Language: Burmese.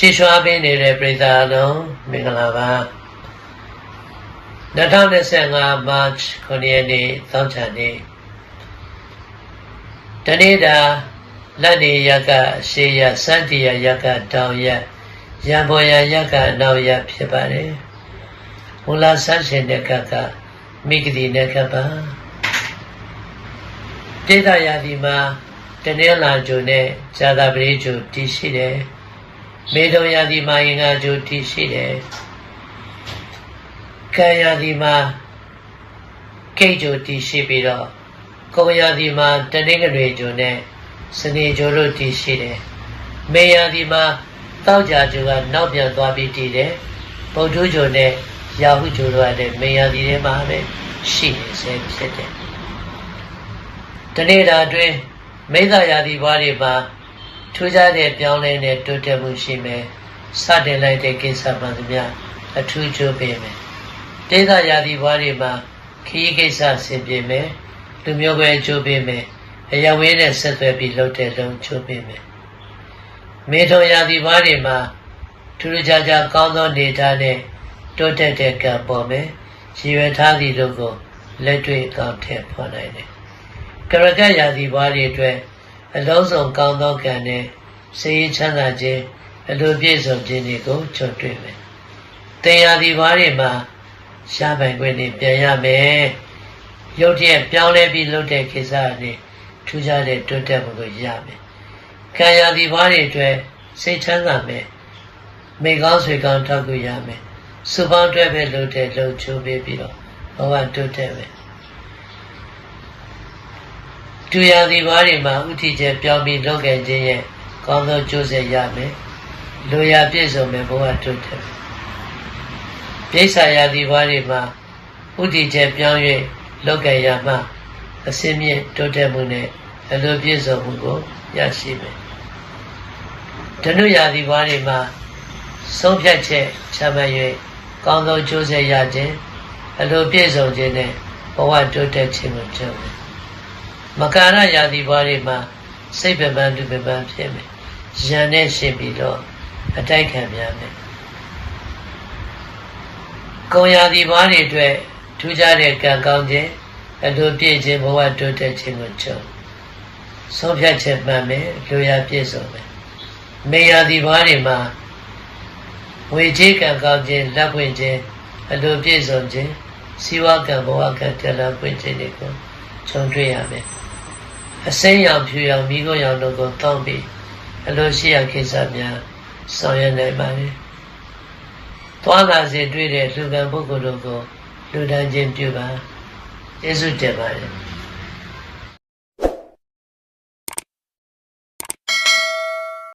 ချီးရွှာပေးနေတဲ့ပြည်သားအလုံးမင်္ဂလာပါ2025 March 9ရက်နေ့သောကြာနေ့တနေ့တာလက်နေရကရှေးရစန္တိယရကတောင်ရရံပေါ်ရရကအနောက်ရဖြစ်ပါတယ်မူလာဆန်းရှင်တဲ့ကကမိဂတိတဲ့ကပါတိတ္တရာဒီမှာတနေ့လာဂျုံနဲ့ဇာတာပရိဂျုံတည်ရှိတယ် မေတုံရာဒီမှာရင်္ဂါဂျုံတည်ရှိတယ်ကံရာဒီမှာကိတ်ဂျုံတည်ရှိပြီးတော့ကုံရာဒီမှာတနေ့ကလေးဂျုံနဲ့စနေဂျုံတို့တည်ရှိတယ်မေရာဒီမှာတောက်ကြဂျုံကနောက်ပြန်သွားပြီးတည်တယ်ဗုဒ္ဓဂျုံနဲ့ရာဟုဂျုံတို့ကလည်းမေရာဒီထဲမှာပဲရှိနေစေဖြစ်တယ်တနေ့တာအတွင်းမိစ္ဆာယာတိဘွားတွေမှာ ထူးခြားတဲ့ပြောင်းလဲတဲ့တိုးတက်မှုရှိမယ်စတင်လိုက်တဲ့ကိစ္စမှန်သမျှအထူးကျိုးပေးမယ်တေသယာတိဘွားတွေမှာခရီးကိစ္စဆင်ပြေမယ်လူမျိုးပဲကျိုးပေးမယ်အယဝေးနဲ့ဆက်သွယ်ပြီးလှုပ်တဲ့လုံးကျိုးပေးမယ်မေထုံယာတိဘွားတွေမှာထူးခြားခြားကောင်းသောနေထားနဲ့တိုးတက်တဲ့ကံပေါ်မယ်ရည်ရွယ်ထားသည့်တို့ကိုလက်တွေ့အကောင့်ထည့်ဖော်နိုင်တယ်ကရကရာသီဘွားတွေအတွက် အလုံးစုံကောင်းသောကံနဲ့စေရချမ်းသာခြင်းအလိုပြည့်စုံခြင်းတွေကိုကြုံတွေ့မယ်။တင်ရာသီဘွားတွေမှာရှားပိုင်ခွင့်တွေပြန်ရမယ်။ရုပ်တရက်ပြောင်းလဲပြီးလုပ်တဲ့ကိစ္စတွေထူးခြားတဲ့တိုးတက်မှုကိုရမယ်။ကံရာသီဘွားတွေအတွက်စိတ်ချမ်းသာမယ်။မိကောင်းဆွေကောင်းထောက်ကူရမယ်။စုပေါင်းတွဲပဲလုပ်တဲ့လုံချိုးပေးပြီးတော့ဘဝတိုးတက်မယ်။ တူရာသီဘာတွေမှာဥတီချက်ပြောင်းပြီးလုပ်ခဲ့ခြင်းရဲ့ကောင်းသောကျိုးဆက်ရမယ်။လူရာပြည့်စုံမယ်ဘဝတိုးတက်။ပြိဿရာသီဘာတွေမှာဥတီချက်ပြောင်း၍လုပ်ခဲ့ရမှအစင်းမြင့်တိုးတက်မှုနဲ့အလိုပြည့်စုံမှုကိုရရှိမယ်။ဓနုရာသီဘာတွေမှာဆုံးဖြတ်ချက်ချမှတ်၍ကောင်းသောကျိုးဆက်ရခြင်းအလိုပြည့်စုံခြင်းနဲ့ဘဝတိုးတက်ခြင်းကိုကြုံမယ် မကာရယာတိဘွားတွေမှာစိတ်ပပန်းသူပပန်းဖြစ်မယ်။ရန်နဲ့ရှင်ပြီးတော့အတိုက်ခံများမယ်။ကုံယာတိဘွားတွေအတွက်ထူးခြားတဲ့ကံကောင်းခြင်းအလိုပြည့်ခြင်းဘဝတိုးတက်ခြင်းကိုကြုံဆုံးဖြတ်ချက်မှန်မယ်လူရပြည့်စုံမယ်။မေယာတိဘွားတွေမှာဝေချေကံကောင်းခြင်းလက်ပွင့်ခြင်းအလိုပြည့်စုံခြင်းစီဝကံဘဝကံတလပွင့်ခြင်းတွေကိုခြုံတွေ့ရမယ်။ အစိမ်းရောင်ဖြူရောင်မိခိုးရောင်တို့ကိုတောင်းပြီးအလိုရှိရကိစ္စများဆောင်ရွက်နိုင်ပါလေ။သွားလာစေတွေ့တဲ့လူကံပုဂ္ဂိုလ်တို့ကိုလူဒန်းခြင်းပြုပါ။ယေရှုတင်ပါတယ်။